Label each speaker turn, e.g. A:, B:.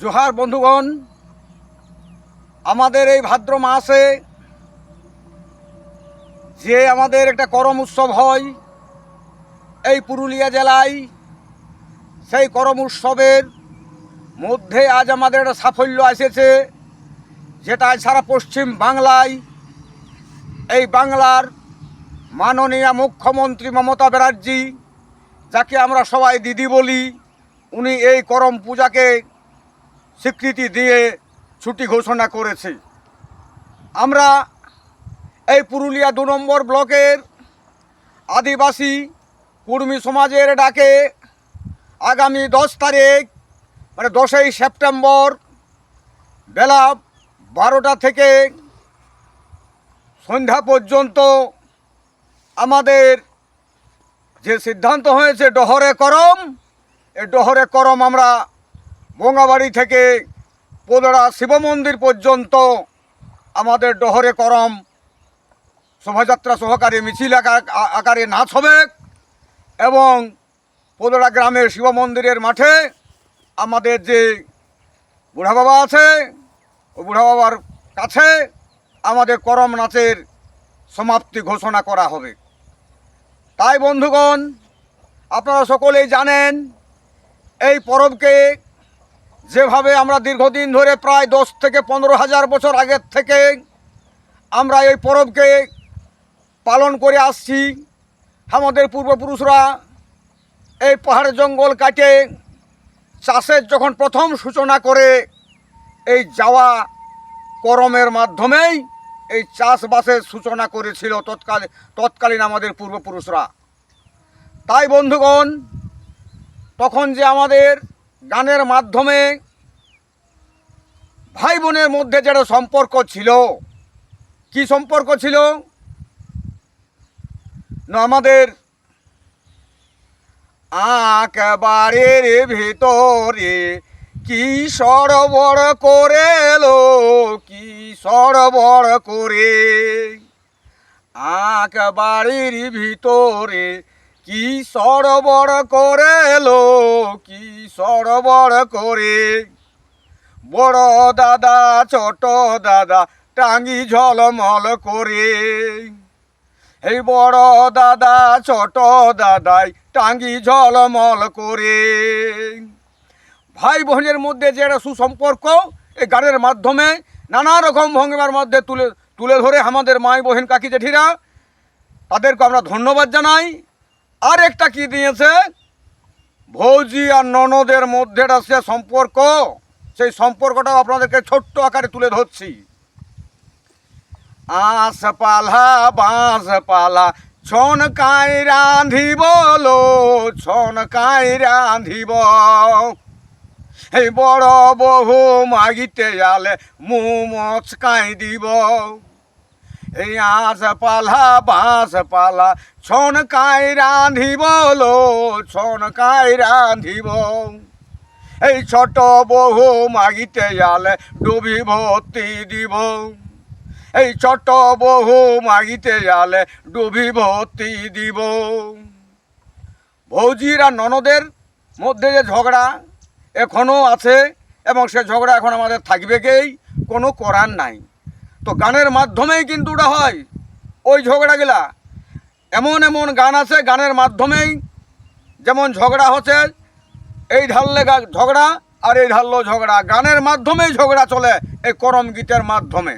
A: জোহার বন্ধুগণ, আমাদের এই ভাদ্র মাসে যে আমাদের একটা করম উৎসব হয়, এই পুরুলিয়া জেলায় সেই করম উৎসবের মধ্যে আজ আমাদের একটা সাফল্য এসেছে, যেটা আজ সারা পশ্চিম বাংলায় এই বাংলার মাননীয় মুখ্যমন্ত্রী মমতা ব্যানার্জি, যাকে আমরা সবাই দিদি বলি, উনি এই করম পূজাকে স্বীকৃতি দিয়ে ছুটি ঘোষণা করেছে। আমরা এই পুরুলিয়া দু নম্বর ব্লকের আদিবাসী কুর্মী সমাজের ডাকে আগামী দশ তারিখ মানে দশই সেপ্টেম্বর বেলা বারোটা থেকে সন্ধ্যা পর্যন্ত আমাদের যে সিদ্ধান্ত হয়েছে, ডহরে করম এ ডহরে করম আমরা বঙ্গাবাড়ি থেকে পোদড়া শিব মন্দির পর্যন্ত আমাদের ডহরে করম শোভাযাত্রা সহকারে মিছিল আকারে নাচ হবে এবং পোদড়া গ্রামের শিব মন্দিরের মাঠে আমাদের যে বুড়া বাবা আছে, ও বুড়া বাবার কাছে আমাদের করম নাচের সমাপ্তি ঘোষণা করা হবে। তাই বন্ধুগণ, আপনারা সকলেই জানেন, এই পরবকে যেভাবে আমরা দীর্ঘদিন ধরে প্রায় দশ থেকে পনেরো হাজার বছর আগের থেকে আমরা এই পরবকে পালন করে আসছি, আমাদের পূর্বপুরুষরা এই পাহাড় জঙ্গল কাটে, চাষের যখন প্রথম সূচনা করে, এই যাওয়া করমের মাধ্যমেই এই চাষবাসের সূচনা করেছিল তৎকাল, তৎকালীন আমাদের পূর্বপুরুষরা। তাই বন্ধুগণ, তখন যে আমাদের গানের মাধ্যমে ভাই বোনের মধ্যে যেটা সম্পর্ক ছিল। কি সম্পর্ক ছিল? না, আমাদের আঁকবারের ভিতরে কি সরবর করে এলো কি সরবর করে? আঁকবাড়ির ভিতরে কি সরবর করে এলো কি সরবর করে? বড় দাদা, ছোট দাদা টাঙ্গি ঝলমল করে। এই বড় দাদা, ছোট দাদাই টাঙ্গি ঝলমল করে। ভাই বোনের মধ্যে যে একটা সুসম্পর্ক, এই গানের মাধ্যমে নানা রকম ভঙ্গিমার মধ্যে তুলে তুলে ধরে আমাদের মাই বহিন কাকি জেঠিরা, তাদেরকে আমরা ধন্যবাদ জানাই। আর একটা কি দিয়েছে? ভৌজি আর ননদের মধ্যে সে সম্পর্ক, সেই সম্পর্কটাও আপনাদেরকে ছোট্ট আকারে তুলে ধরছি। আস পালা, বাঁশ পালা, ছন কাই রাঁধিব লো, ছন কাই রাঁধিব। এই বড় বহু মাগিতে আলে মু মচকাই দিব। এই আঁশ পালা, বাঁশ পালা ছন কাই রাঁধিব লো ছন কাই রাঁধিব। এই ছোট বহু মাগিতে আলে ডুবি ভর্তি দিব। এই ছোট বহু মাগিতে আলে ডুবি ভর্তি দিব। ভৌজির আর ননদের মধ্যে যে ঝগড়া এখনও আছে এবং সে ঝগড়া এখন আমাদের থাকবেকেই কোনো করার নাই। তো গানের মাধ্যমেই কিন্তু ওটা হয়। ওই ঝগড়াগুলা এমন এমন গান আছে গানের মাধ্যমেই। যেমন ঝগড়া হচ্ছে, এই ঢাললে ঝগড়া আর এই ঢাললো ঝগড়া। গানের মাধ্যমেই ঝগড়া চলে এই করম গীতের মাধ্যমে।